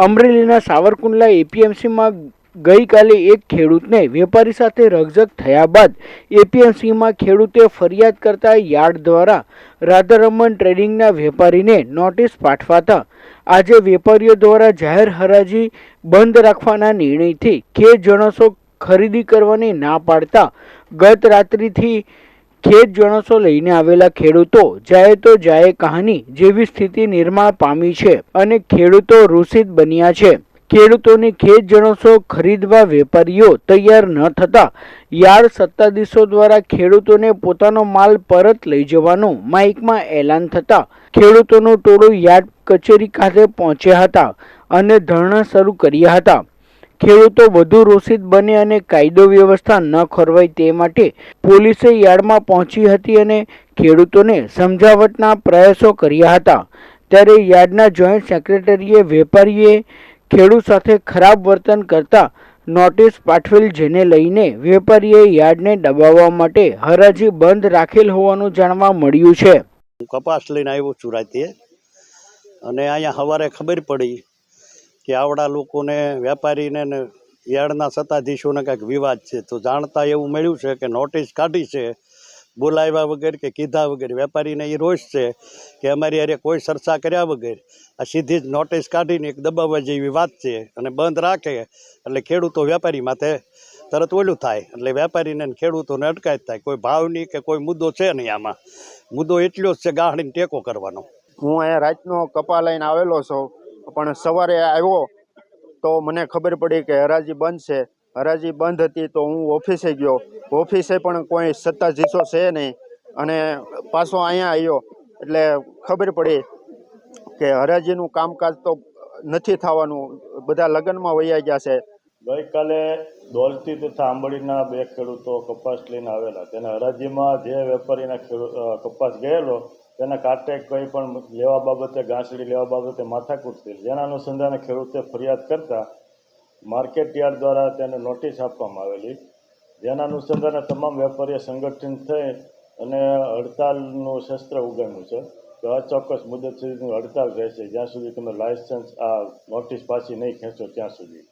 અમરેલીના સાવરકુંડલા એપીએમસીમાં ગઈકાલે એક ખેડૂતને વેપારી સાથે રકઝક થયા બાદ એપીએમસીમાં ખેડૂતે ફરિયાદ કરતા યાર્ડ દ્વારા રાધારમણ ટ્રેડિંગના વેપારીને નોટિસ પાઠવાતા આજે વેપારીઓ દ્વારા જાહેર હરાજી બંધ રાખવાના નિર્ણયથી ખેત જણસો ખરીદી કરવાની ના પાડતા ગત રાત્રિથી ખેત જણસો લઈને આવેલા ખેડૂતો જાય તો જાય કહાની જેવી સ્થિતિ નિર્માણ પામી છે અને ખેડૂતો રૂષિત બન્યા છે. ખેડૂતોની ખેત જણસો ખરીદવા વેપારીઓ તૈયાર ન થતા યાર સત્તાધીશો દ્વારા ખેડૂતોને પોતાનો માલ પરત લઈ જવાનું માઇકમાં એલાન થતા ખેડૂતોનું ટોળું યાર્ડ કચેરી ખાતે પહોંચ્યા હતા અને ધરણા શરૂ કર્યા હતા. ખેડૂતો વધુ રોષિત બને અને કાયદો વ્યવસ્થા ન ખોરવાય તે માટે પોલીસે યાર્ડમાં પહોંચી હતી અને ખેડૂતોને સમજાવટના પ્રયાસો કર્યા હતા. ત્યારે યાર્ડના જોઈન્ટ સેક્રેટરીએ વેપારીએ ખેડૂત સાથે ખરાબ વર્તન કરતા નોટિસ પાઠવેલ જેને લઈને વેપારીએ યાર્ડને દબાવવા માટે હરાજી બંધ રાખેલ હોવાનું જાણવા મળ્યું છે. કપાસ લઈને આવ્યો છું રાતે અને અહીંયા સવારે ખબર પડી કે આવડા લોકોને, વેપારીને ને યાર્ડના સત્તાધીશોને કાંઈક વિવાદ છે. તો જાણતા એવું મળ્યું છે કે નોટિસ કાઢી છે, બોલાવ્યા વગર કે કીધા વગર. વેપારીને એ રોષ છે કે અમારી અરે કોઈ ચર્ચા કર્યા વગર. આ સીધી જ નોટિસ કાઢીને એક દબાવવા જેવી વાત છે અને બંધ રાખે. એટલે ખેડૂતો વેપારી માથે તરત ઓલું થાય. એટલે વેપારીને ખેડૂતોને અટકાયત થાય. કોઈ ભાવની કે કોઈ મુદ્દો છે નહીં આમાં. મુદ્દો એટલો જ છે ગાહડીને ટેકો કરવાનો. હું અહીંયા રાતનો કપા લઈને આવેલો છું. પણ સવારે આવ્યો તો મને ખબર પડી કે હરાજી બંધ છે. હરાજી બંધ હતી તો હું ઓફિસે ગયો. ઓફિસે પણ કોઈ સત્તાધીશો છે નહીં. અને પાછો અહીંયા આવ્યો. એટલે ખબર પડી કે હરાજીનું કામકાજ તો નથી થવાનું. બધા લગ્નમાં વૈયા ગયા છે. ગઈકાલે દોલતી તથા આંબળીના બે ખેડૂતો કપાસ લઈને આવેલા. તેના હરાજીમાં જે વેપારીના કપાસ ગયેલો તેના કાંટે કંઈ પણ લેવા બાબતે ઘાસડી લેવા બાબતે માથાકૂટ થઈ જેના અનુસંધાને ખેડૂતે ફરિયાદ કરતાં માર્કેટ યાર્ડ દ્વારા તેને નોટિસ આપવામાં આવેલી. જેના અનુસંધાને તમામ વેપારીઓ સંગઠિત થઈ અને હડતાલનું શસ્ત્ર ઉગામ્યું છે કે અચોક્કસ મુદત સુધીની હડતાલ રહેશે. જ્યાં સુધી તમે લાયસન્સ આ નોટિસ પાછી નહીં ખેંચો, ત્યાં સુધી.